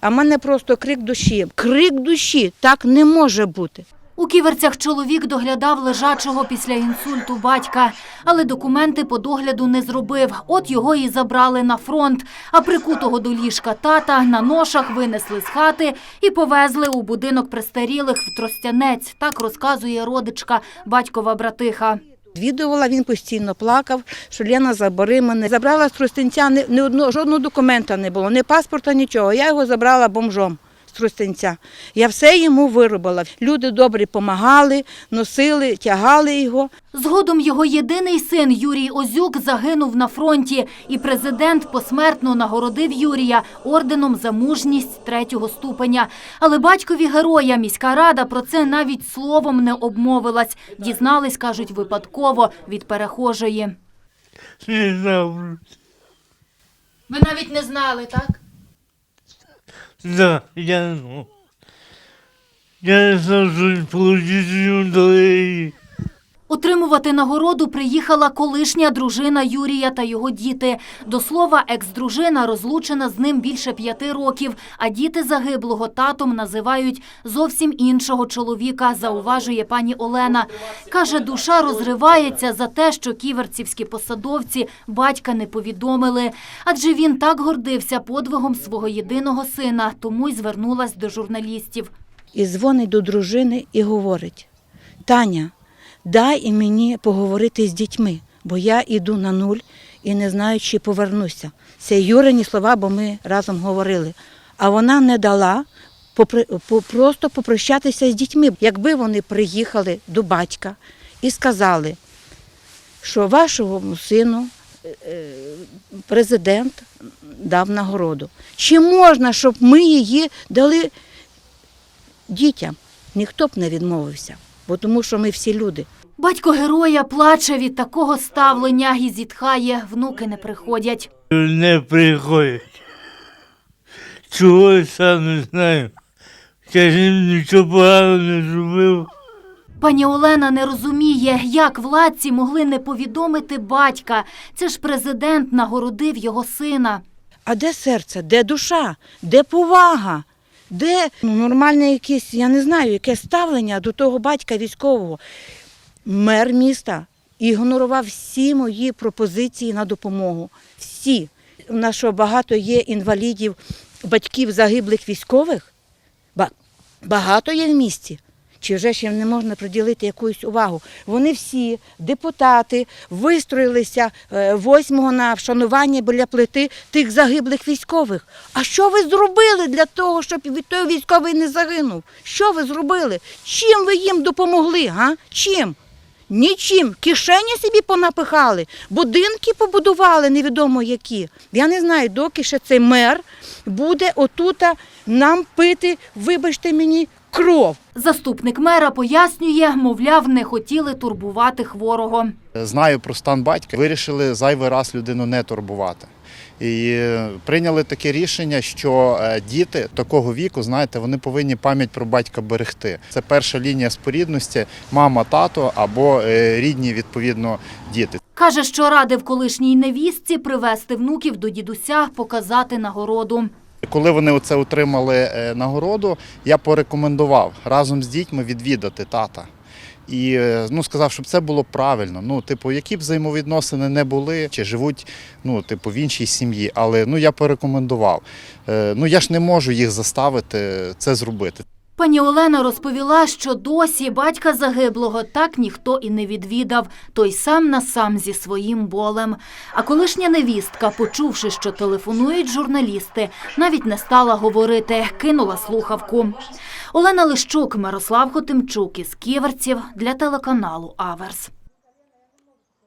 А в мене просто крик душі. Крик душі так не може бути. У ківерцях чоловік доглядав лежачого після інсульту батька, але документи по догляду не зробив. От його і забрали на фронт. А прикутого до ліжка тата на ношах винесли з хати і повезли у будинок престарілих в Тростянець. Так розказує родичка батькова братиха. Відвідувала, він постійно плакав, що Лена забери мене. Забрала з Тростянця, ні, ні одного, жодного документа не було, ні паспорта, нічого. Я його забрала бомжом Тростянця. Я все йому виробила. Люди добрі допомагали, носили, тягали його. Згодом його єдиний син Юрій Озюк загинув на фронті, і президент посмертно нагородив Юрія орденом за мужність третього ступеня. Але батькові героя міська рада про це навіть словом не обмовилась. Дізнались, кажуть, випадково від перехожої. Не знав. Ви навіть не знали, так? Да, я знав. Я сажусь, получити дали. Отримувати нагороду приїхала колишня дружина Юрія та його діти. До слова, екс-дружина розлучена з ним більше п'яти років, а діти загиблого татом називають зовсім іншого чоловіка, зауважує пані Олена. Каже, душа розривається за те, що ківерцівські посадовці батька не повідомили. Адже він так гордився подвигом свого єдиного сина, тому й звернулась до журналістів. І дзвонить до дружини і говорить: Таня, дай мені поговорити з дітьми, бо я йду на нуль і не знаю, чи повернуся. Це Юрині слова, бо ми разом говорили. А вона не дала просто попрощатися з дітьми. Якби вони приїхали до батька і сказали, що вашому сину е, е, президент дав нагороду. Чи можна, щоб ми її дали дітям? Ніхто б не відмовився, бо тому що ми всі люди. Батько героя плаче від такого ставлення і зітхає, внуки не приходять. Не приходять. Чого сам не знаю. Я ж нічого поганого не зробив. Пані Олена не розуміє, як владці могли не повідомити батька. Це ж президент нагородив його сина. А де серце, де душа, де повага, де ну, нормальне якесь, я не знаю, яке ставлення до того батька військового. Мер міста ігнорував всі мої пропозиції на допомогу. Всі. У нас що багато є інвалідів, батьків загиблих військових. Багато є в місті. Чи вже їм не можна приділити якусь увагу? Вони всі, депутати, вистроїлися е, 8-го на вшанування біля плити тих загиблих військових. А що ви зробили для того, щоб той військовий не загинув? Що ви зробили? Чим ви їм допомогли? Га? Чим? Нічим. Кишені собі понапихали, будинки побудували невідомо які. Я не знаю, доки ще цей мер буде отута нам пити, вибачте мені, кров. Заступник мера пояснює, мовляв, не хотіли турбувати хворого. Знаю про стан батька. Вирішили зайвий раз людину не турбувати. І прийняли таке рішення, що е, діти такого віку, знаєте, вони повинні пам'ять про батька берегти. Це перша лінія спорідності, мама, тато або е, рідні, відповідно, діти. Каже, що радив колишній невістці привезти внуків до дідуся, показати нагороду. Коли вони оце отримали е, нагороду, я порекомендував разом з дітьми відвідати тата. І е, ну, сказав, щоб це було правильно. Ну, типу, які б взаємовідносини не були, чи живуть ну, типу, в іншій сім'ї. Але ну, я порекомендував. Е, Ну, я ж не можу їх заставити це зробити. Пані Олена розповіла, що досі батька загиблого так ніхто і не відвідав, той сам на сам зі своїм болем. А колишня невістка, почувши, що телефонують журналісти, навіть не стала говорити, кинула слухавку. Олена Лищук, Мирослав Хотимчук із Ківерців для телеканалу Аверс.